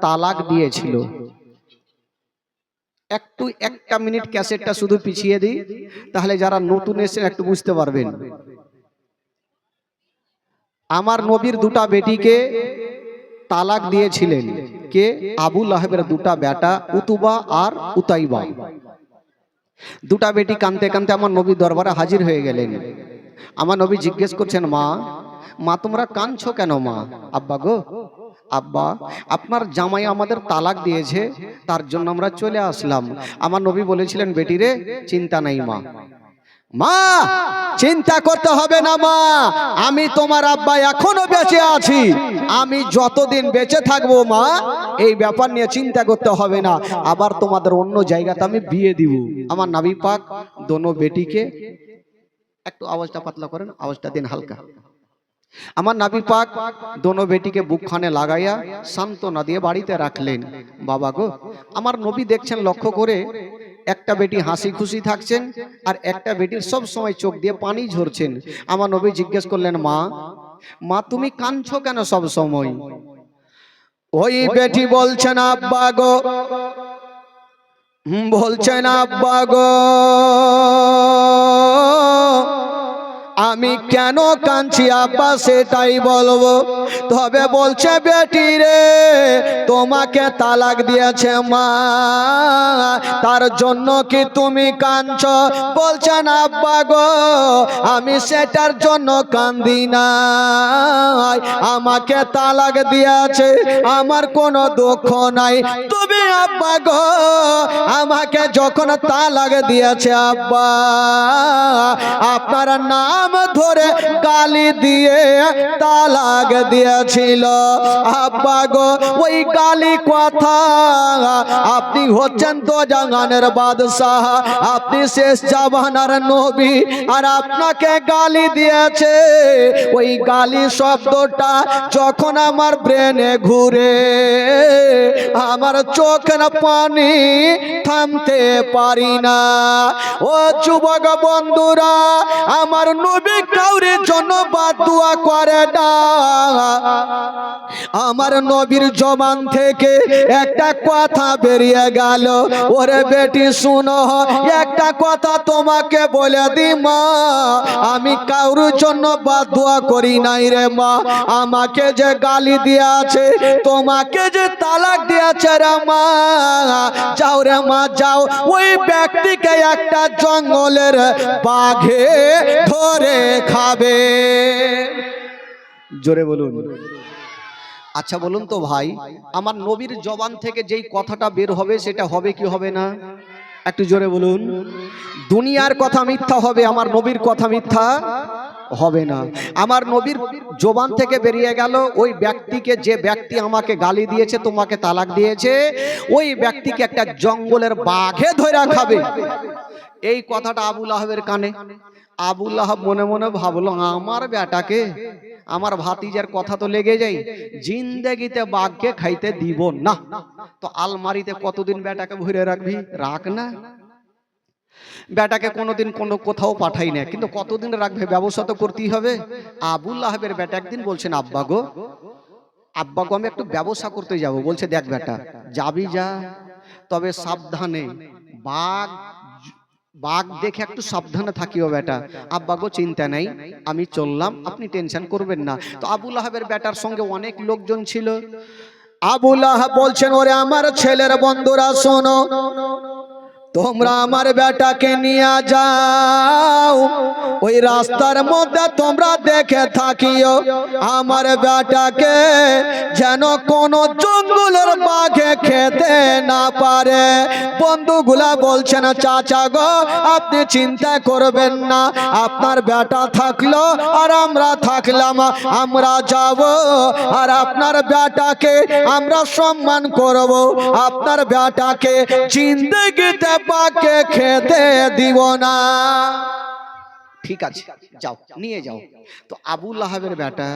তালাক দিয়েছিল। একটু একটা মিনিট ক্যাসেটটা শুধু পিছিয়ে দিই, তাহলে যারা নতুন এসেছেন একটু বুঝতে পারবেন। আমার নবীর দুটা বেটিকে তালাক দিয়েছিলেন। কে? আবুল আহেবের দুটা বেটা, উতুবা আর উতাইবা। দুটা বেটি কানতে কানতে আমার নবী দরবারে হাজির হয়ে গেলেন। আমার নবী জিজ্ঞেস করছেন, মা মা তোমরা কানছো কেন মা? আব্বা গো আব্বা, আপনার জামাই আমাদের তালাক দিয়েছে, তার জন্য আমরা চলে আসলাম। আমার নবী বলেছিলেন, বেটি রে, চিন্তা নাই মা। মা, চিন্তা করতে হবে না মা। আমি তোমার আব্বা এখনও বেঁচে আছি। আমি যতদিন বেঁচে থাকব মা, এই ব্যাপার নিয়ে চিন্তা করতে হবে না। আবার তোমাদের অন্য জায়গাতে আমি বিয়ে দিব। আমার নাবি পাক দোনো বেটিকে, একটু আওয়াজটা পাতলা করেন, আওয়াজটা দিন হালকা। আমার নাবি পাক দোনো বেটিকে বুকখানে লাগাইয়া সান্ত্বনা দিয়ে বাড়িতে রাখলেন। বাবা গো, আমার নবী দেখছেন লক্ষ্য করে একটা বেটি হাসি খুশি থাকছেন আর একটা বেটির সব সময় চোখ দিয়ে পানি ঝরছেন। আমার নবী জিজ্ঞেস করলেন, মা মা, তুমি কাঁদছো কেন সব সময়? ওই বেটি বলছেন, আব্বা গো বলছেন, আব্বা গো। আমি কেন কাঁদছি আব্বা সেটাই বলব। তবে বলছে, বেটি রে, তোমাকে তালাক দিয়েছে মা। তার জন্য কি তুমি কাঁদছ? বলছেন আব্বা গো, আমি সেটার জন্য কান্দি না আমাকে তালাক দিয়েছে, আমার কোনো দুঃখ নাই। তুমি আব্বা গো, আমাকে যখন তালাক দিয়েছে আব্বা, আপনার নাম ধরে গালি দিয়ে তালাক দিয়েছিল। আব্বা গো, ওই গালি কথা, আপনি হচ্ছেন তো জাগানের বাদশাহ, আপনি শেষ জামানার নবী, আর আপনাকে গালি দিয়েছে। ওই গালি শব্দটা যখন আমার ব্রেনে ঘুরে, আমার চোখ না পানি থামতে পারি না। ও যুবক বন্ধুরা, আমার নবী কাউরের জন্য বাদ দোয়া করে না। আমার নবীর জবান থেকে একটা কথা বেরিয়ে গেল। ওরে বেটি, শুনো, একটা কথা তোমাকে বলে দি মা। আমি কাউর জন্য বাদ দোয়া করি নাই রে, মা। আমাকে যে গালি দিয়েছে, তোমাকে যে তালাক দিয়েছে রে, মা। যাও রে, মা, যাও। ওই ব্যক্তিকে একটা জঙ্গলের বাঘে ধরে খাবে। জোরে বলুন। আচ্ছা বলুন তো ভাই আমার নবীর জবান থেকে যেই কথাটা বের হবে সেটা হবে কি হবে না? একটু জোরে বলুন। দুনিয়ার কথা মিথ্যা হবে আমার নবীর কথা মিথ্যা হবে না। আমার নবীর জবান থেকে বেরিয়ে গেল ওই ব্যক্তিকে যে ব্যক্তি আমাকে গালি দিয়েছে তোমাকে তালাক দিয়েছে ওই ব্যক্তিকে একটা জঙ্গলের বাঘে ধরে খাবে এই কথাটা আবুল আহবের কানে। আবুল আহব মনে মনে ভাবলো, আমার বেটাকে, আমার ভাতিজার কথা তো লেগে যাই জিন্দেগিতে বাঘকে খাইতে দিব না। তো আলমারিতে কতদিন বেটাকে ভরে রাখবি? রাখ না। বেটাকে কোনোদিন কোনো কোথাও পাঠাই না, কিন্তু কতদিন রাখবে? ব্যবসা তো করতেই হবে। আবুল আহবের বেটা একদিন বলছেন, আব্বা গো আব্বা গো, আমি একটু ব্যবসা করতে যাব। বলছে, দেখ বেটা, যাবি যা, তবে সাবধানে, বাঘ বাঘ দেখে একটু সাবধানে থাকিও বেটা। আব্বা গো চিন্তা নাই, আমি চললাম, আপনি টেনশন করবেন না। তো আবুল আহাবের বেটার সঙ্গে অনেক লোকজন ছিল। আবুল আহাব বলছেন, ওরে আমার ছেলের বন্ধুরা, শোনো, তোমরা আমার বেটাকে নিয়ে যাও। ওই রাস্তার মধ্যে তোমরা দেখে থাকিও। আমার বেটাকে যেন কোন জঙ্গলের বাঘে খেতে না পারে। বন্ধুগুলা বলছেন, চাচা গো, আপনি চিন্তা করবেন না। আপনার বেটা থাকল আর আমরা থাকলাম, আমরা যাব আর আপনার বেটাকে আমরা সম্মান করব। আপনার বেটাকে জিন্দগিতে বাঘকে খেতে দিব না। ঠিক আছে যাও নিয়ে যাও। তো আবুল আহাবের বেটা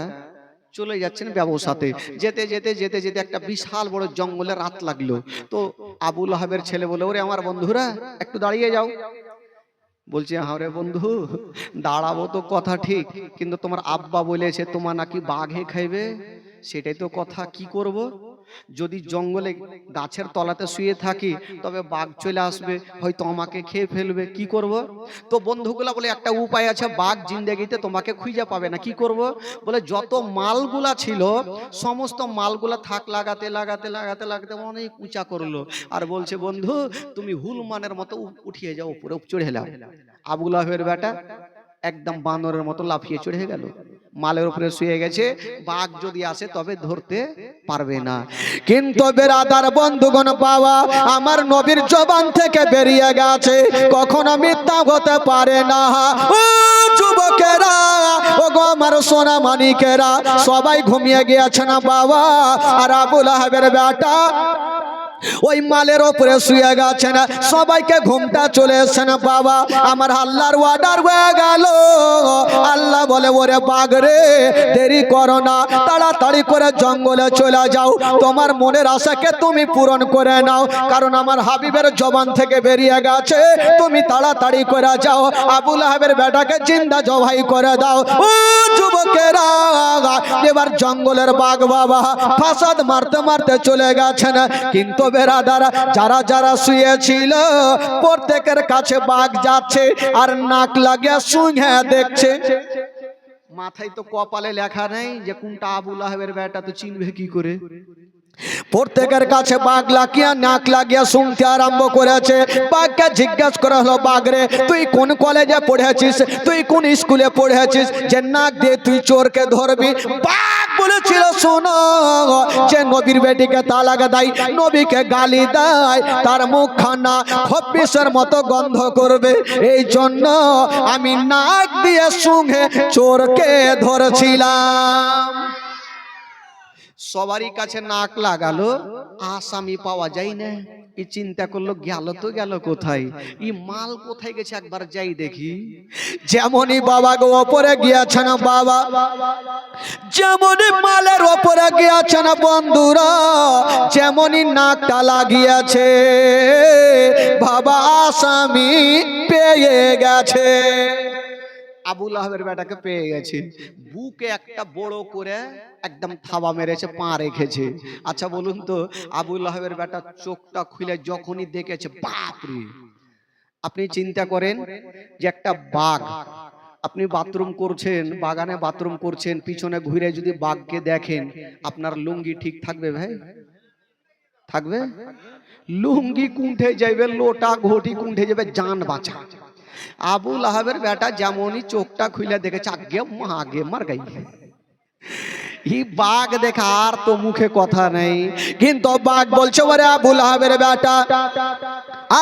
চলে যাচ্ছেন ব্যবসাতে। যেতে যেতে যেতে যেতে একটা বিশাল বড় জঙ্গলে রাত লাগল। তো আবুল আহাবের ছেলে বলে ওরে আমার বন্ধুরা একটু দাঁড়িয়ে যাও। বলছে হাওরে বন্ধু দাঁড়াবো তো কথা ঠিক কিন্তু তোমার আব্বা বলেছে তোমার নাকি বাঘে খাইবে সেটাই তো কথা কি করব? যদি জঙ্গলে গাছের তলাতে শুয়ে থাকি, তবে বাঘ চলে আসবে, হয়তো আমাকে খেয়ে ফেলবে। কি করব? তো বন্ধুগুলা বলে, একটা উপায় আছে, বাঘ জিন্দেগিতে তোমাকে খুঁজে পাবে না। কি করব? বলে, যত মালগুলা ছিল, সমস্ত মালগুলা থাক, লাগাতে লাগাতে লাগাতে লাগাতে অনেক উঁচা করল। আর বলছে, বন্ধু, তুমি হুলমানের মতো উঠিয়ে যাও, উপরে চড়ে এলাম। আবুল বেটা একদম বানরের মতো লাফিয়ে চড়ে গেল। মালের উপরে শুয়ে গেছে, বাঘ যদি আসে তবে ধরতে পারবে না। কিন্তু বেরাদার বন্ধুগণ পাওয়া আমার নবীর জবান থেকে বেরিয়ে গেছে, কখনো মিথ্যা হতে পারে না। ও যুবকেরা ও গো আমার সোনা সবাই ঘুমিয়ে গিয়েছে না বাবা? আর বেটা ওই মালের ওপরে শুয়ে গেছে না, সবাইকে ঘুমটা চলে এসছে না বাবা? আমার আল্লাহর ওয়ার্ডার হয়ে গেল। বলে, ওরে বাঘ রে, দেরি করো না। তাড়াতাড়ি করে জঙ্গলে চলে যাও। তোমার মনের আশাকে তুমি পূরণ করে নাও। কারণ আমার হাবিবের জবান থেকে বেরিয়ে গেছে। তুমি তাড়াতাড়ি করে যাও। আবুল আহাবের বেটাকে জিন্দা জবাই করে দাও। ও যুবকেরা, এবার জঙ্গলের বাঘ বাবা ফাসাদ মারতে মারতে চলে গেছেন। কিন্তু বেরাদারা, যারা যারা শুয়েছিল, প্রত্যেকের কাছে বাঘ যাচ্ছে আর নাক লাগিয়ে শুনে দেখছে। মাথায় তো কপালে লেখা নেই যে কোনটা আবুল আহবের বেটা তো চিনবে কি করে? প্রত্যেকের কাছে বাঘ লাগিয়া, নাক লাগিয়া শুনতে আরম্ভ করেছে। বাঘকে জিজ্ঞাসা করা হলো বাঘ রে তুই কোন কলেজে পড়েছিস? তুই কোন স্কুলে পড়েছিস? যে নাক দিয়ে তুই চোরকে ধরবি? বাঘ বলেছিল, শোনো, যে নবীর বেটিকে তালাক দেয়, নবীকে গালি দেয়, তার মুখখানা খব্বিশের মতো গন্ধ করবে। এই জন্য আমি নাক দিয়ে শুঙে চোরকে ধরেছিলাম। সবারই কাছে নাক লাগালো আসামি পাওয়া যায় না। ই চিন্তা করল, গেল তো গেল কোথায়? ই মাল কোথায় গেছে একবার যাই দেখি। যেমনই বাবা গো ওপরে না বাবা, যেমনই মালের ওপরে না বন্ধুরা, যেমনই নাকটা লাগিয়েছে, বাবা আসামি পেয়ে গেছে। আবুল আহবের বেটাকে পেয়ে গেছে। বুকে একটা বড় করে একদম থাবা মেরেছে, পা রেখেছে। আচ্ছা বলুন তো আবুল আহবের বেটা চোখটা খুলে যখনই দেখেছে, বাপরে! আপনি চিন্তা করেন যে একটা বাঘ, আপনি বাথরুম করছেন, বাগানে বাথরুম করছেন, পিছনে ঘুরে যদি বাঘকে দেখেন, আপনার লুঙ্গি ঠিক থাকবে ভাই? থাকবে? লুঙ্গি কুণ্ঠে যাইবে, লোটা ঘটি কুণ্ঠে যাবে জান বাঁচা। আবুল আহাবের বেটা যেমনই চোখটা খুলে দেখেছে আগে মা আগে মার গাই ই বাঘ দেখা আর তো মুখে কথা নেই। কিন্তু বাঘ বলছে, ওরে আবুল আহাবের বেটা,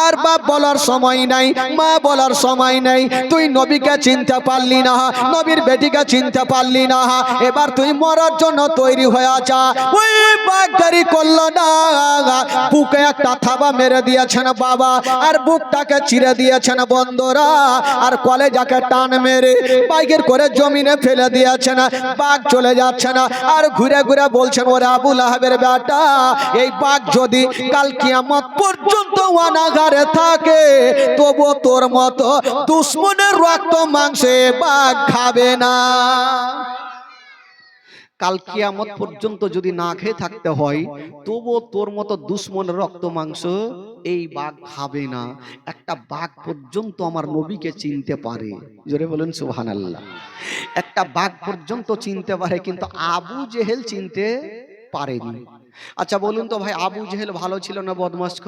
আর বাপ বলার সময় নাই, মা বলার সময় নাই। তুই নবীকে চিনতে পারলি না, নবীর বেটিকে চিনতে পারলি না। এবার তুই মরার জন্য তৈরি হয়ে যা। ওই বাঘ দেরি করল না। বুকে একটা থাবা মেরে দিয়েছেন বাবা, আর বুকটাকে চিরে দিয়েছেন বন্ধুরা। আর কলেজাকে টান মেরে বাইকের করে জমিনে ফেলে দিয়েছেন। বাঘ চলে যাচ্ছে না। আর ঘুরে ঘুরে বলছেন, ওরে আবুল আহাবের বেটা, এই বাঘ যদি কাল কিয়ামত পর্যন্ত অনাগারে থাকে তবু তোর মতো দুশ্মনের রক্ত মাংসে বাঘ খাবে না। কাল কিয়ামত পর্যন্ত যদি না খেয়ে থাকতে হয় তবুও তোর মতো দুশ্মন রক্ত মাংস এই বাঘ খাবে না। একটা বাঘ পর্যন্ত আমার নবীকে চিনতে পারে। জোরে বলেন সুহান আল্লাহ একটা বাঘ পর্যন্ত চিনতে পারে কিন্তু আবু জেহেল চিনতে পারেনি। আচ্ছা বলুন তো ভাই আবু জেহেল ভালো ছিল না বদমাস্ক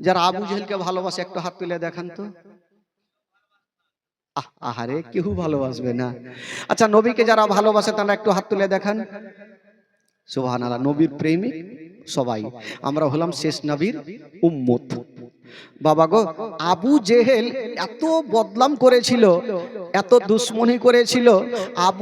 যারা আবু জেহেলকে ভালোবাসে একটু হাত তুলে দেখান তো। আহারে কেউ ভালোবাসবে না। আচ্ছা নবীকে যারা ভালোবাসে তারা একটু হাত তুলে দেখান। সুবাহ আল্লাহ নবীর প্রেমিক সবাই। আমরা হলাম শেষ নবীর উম্মত। বাবা গো আবু জেহেল এত বদলাম করেছিল এত দুশ্মনী করেছিল। আবু